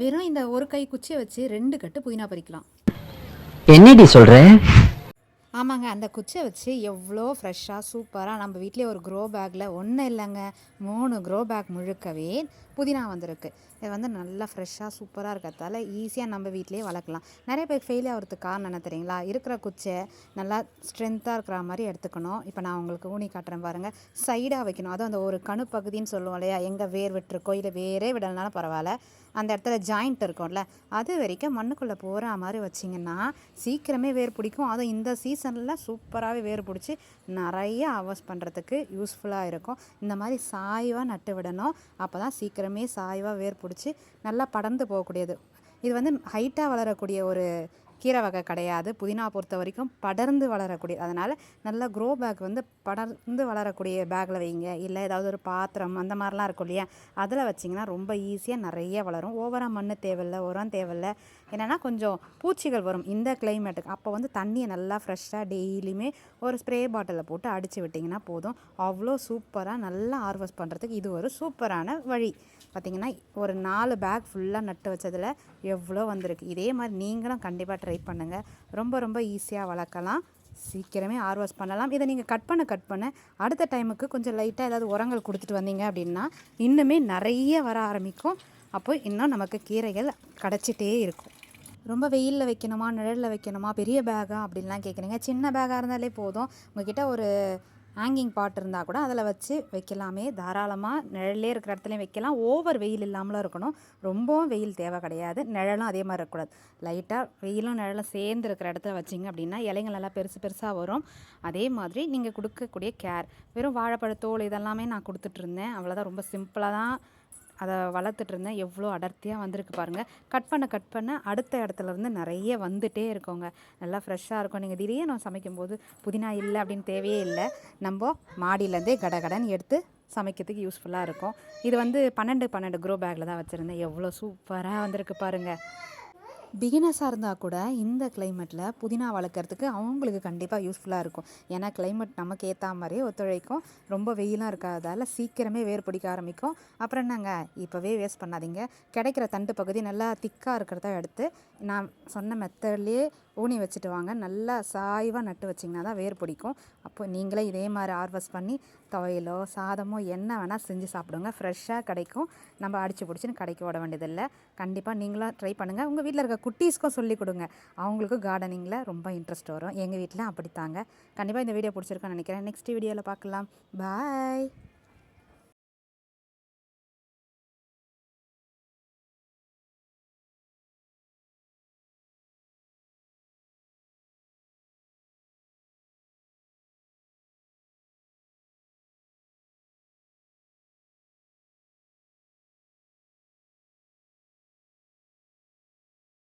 வெறும் இந்த ஒரு கை குச்சியை வச்சு ரெண்டு கட்டு புதினா பறிக்கலாம். என்னடி சொல்ற? ஆமாங்க அந்த குச்சை வச்சு எவ்வளோ ஃப்ரெஷ்ஷாக சூப்பராக நம்ம வீட்டிலே ஒரு க்ரோ பேக்கில் ஒன்றும் இல்லைங்க மூணு க்ரோ பேக் முழுக்கவே புதினா வந்திருக்கு. இது வந்து நல்லா ஃப்ரெஷ்ஷாக சூப்பராக இருக்கிறதால ஈஸியாக நம்ம வீட்டிலே வளர்க்கலாம். நிறைய பேர் ஃபெயில் ஆகிறதுக்கு காரணம் என்ன தெரியுங்களா? இருக்கிற குச்சை நல்லா ஸ்ட்ரென்த்தாக இருக்கிற மாதிரி எடுத்துக்கணும். இப்போ நான் உங்களுக்கு ஊனி காட்டுறேன் பாருங்கள் சைடாக வைக்கணும். அதுவும் அந்த ஒரு கணு பகுதின்னு சொல்லுவோம் இல்லையா? எங்கே வேர் விட்டுருக்கோ இல்லை வேரே விடலனாலும் பரவாயில்ல. அந்த இடத்துல ஜாயிண்ட் இருக்கும்ல. அது வரைக்கும் மண்ணுக்குள்ளே போகிற மாதிரி வச்சிங்கன்னா சீக்கிரமே வேர் பிடிக்கும். அதுவும் இந்த சீசன் சீசனில் சூப்பராகவே வேர் பிடிச்சி நிறைய அவர்ஸ் பண்ணுறதுக்கு யூஸ்ஃபுல்லாக இருக்கும். இந்த மாதிரி சாய்வாக நட்டு விடணும். அப்போ தான் சீக்கிரமே சாய்வாக வேர் பிடிச்சி நல்லா படர்ந்து போகக்கூடியது. இது வந்து ஹைட்டாக வளரக்கூடிய ஒரு கீரை வகை கிடையாது. புதினா பொறுத்த வரைக்கும் படர்ந்து வளரக்கூடிய அதனால் நல்ல க்ரோ பேக் வந்து படர்ந்து வளரக்கூடிய பேக்கில் வைங்க. இல்லை ஏதாவது ஒரு பாத்திரம் அந்த மாதிரிலாம் இருக்கும் இல்லையா? அதில் வச்சிங்கன்னா ரொம்ப ஈஸியாக நிறைய வளரும். ஓவராக மண் தேவையில்ல உரம் தேவையில்ல. என்னென்னா கொஞ்சம் பூச்சிகள் வரும் இந்த கிளைமேட்டுக்கு அப்போ வந்து தண்ணியை நல்லா ஃப்ரெஷ்ஷாக டெய்லியுமே ஒரு ஸ்ப்ரே பாட்டிலில் போட்டு அடித்து விட்டிங்கன்னா போதும். அவ்வளோ சூப்பராக நல்லா ஹார்வெஸ்ட் பண்ணுறதுக்கு இது ஒரு சூப்பரான வழி. பார்த்திங்கன்னா ஒரு நாலு பேக் ஃபுல்லாக நட்டு வச்சதில் எவ்வளோ வந்திருக்கு. இதே மாதிரி நீங்களும் கண்டிப்பாக ட்ரை பண்ணுங்கள் ரொம்ப ரொம்ப ஈஸியாக வளர்க்கலாம். சீக்கிரமே ஆர்வாஸ் பண்ணலாம். இதை நீங்கள் கட் பண்ண கட் பண்ண. அடுத்த டைமுக்கு கொஞ்சம் லைட்டாக ஏதாவது உரங்கள் கொடுத்துட்டு வந்தீங்க அப்படின்னா இன்னுமே நிறைய வர ஆரம்பிக்கும். அப்போ இன்னும் நமக்கு கீரைகள் கிடச்சிட்டே இருக்கும். ரொம்ப வெயிலில் வைக்கணுமா நிழலில் வைக்கணுமா பெரிய பேகா அப்படின்லாம் கேட்குறீங்க. சின்ன பேகாக இருந்தாலே போதும். உங்ககிட்ட ஒரு ஹேங்கிங் பாட் இருந்தால் கூட அதில் வச்சு வைக்கலாமே. தாராளமாக நிழல்லே இருக்கிற இடத்துலையும் வைக்கலாம். ஓவர் வெயில் இல்லாமலும் இருக்கணும். ரொம்பவும் வெயில் தேவை கிடையாது. நிழலும் அதே மாதிரி இருக்கக்கூடாது. லைட்டாக வெயிலும் நிழலும் சேர்ந்து இருக்கிற இடத்துல வச்சிங்க அப்படின்னா இலைங்கள் நல்லா பெருசு பெருசாக வரும். அதே மாதிரி நீங்கள் கொடுக்கக்கூடிய கேர் வெறும் வாழைப்பழத்தோல் இதெல்லாமே நான் கொடுத்துட்ருந்தேன் அவ்வளோதான் ரொம்ப சிம்பிளாக தான் அதை வளர்த்துட்டு இருந்தேன். எவ்வளோ அடர்த்தியாக வந்திருக்கு பாருங்கள் கட் பண்ண கட் பண்ண அடுத்த இடத்துல இருந்து நிறைய வந்துட்டே இருக்கோங்க. நல்லா ஃப்ரெஷ்ஷாக இருக்கும். நீங்கள் திடீர்னு நான் சமைக்கும்போது புதினா இல்லை அப்படின்னு தேவையே இல்லை. நம்ம மாடியிலேருந்தே கடகடன்னு எடுத்து சமைக்கிறதுக்கு யூஸ்ஃபுல்லாக இருக்கும். இது வந்து பன்னெண்டு பன்னெண்டு க்ரோ பேக்கில் தான் வச்சுருந்தேன். எவ்வளோ சூப்பராக வந்திருக்கு பாருங்கள் பிகினர்ஸாக இருந்தால் கூட இந்த கிளைமேட்டில் புதினா வளர்க்குறதுக்கு அவங்களுக்கு கண்டிப்பாக யூஸ்ஃபுல்லாக இருக்கும். ஏன்னா கிளைமேட் நமக்கு ஏற்ற மாதிரியே ஒத்துழைக்கும். ரொம்ப வெயிலாக இருக்காதால சீக்கிரமே வேர் பிடிக்க ஆரம்பிக்கும். அப்புறம் என்னங்க? இப்போவே வேஸ்ட் பண்ணாதீங்க. கிடைக்கிற தண்டு பகுதி நல்லா திக்காக இருக்கிறத எடுத்து நான் சொன்ன மெத்தட்லேயே ஊனி வச்சுட்டு வாங்க. நல்லா சாய்வாக நட்டு வச்சிங்கன்னா தான் வேர் பிடிக்கும். அப்போ நீங்களே இதே மாதிரி ஹார்வெஸ்ட் பண்ணி துவையலோ சாதமோ என்ன வேணால் செஞ்சு சாப்பிடுங்க. ஃப்ரெஷ்ஷாக கிடைக்கும். நம்ம அடிச்சு பிடிச்சின்னு கடைக்கு ஓட வேண்டியதில்லை. கண்டிப்பாக நீங்களும் ட்ரை பண்ணுங்கள் உங்கள் வீட்டில் இருக்க குட்டீஸ்க்கும் சொல்லிக் கொடுங்க. அவங்களுக்கும் கார்டனிங்கில் ரொம்ப இன்ட்ரெஸ்ட் வரும். எங்கள் வீட்டில் அப்படித்தாங்க. கண்டிப்பாக இந்த வீடியோ பிடிச்சிருக்குன்னு நினைக்கிறேன். நெக்ஸ்ட் வீடியோவில் பார்க்கலாம். பாய்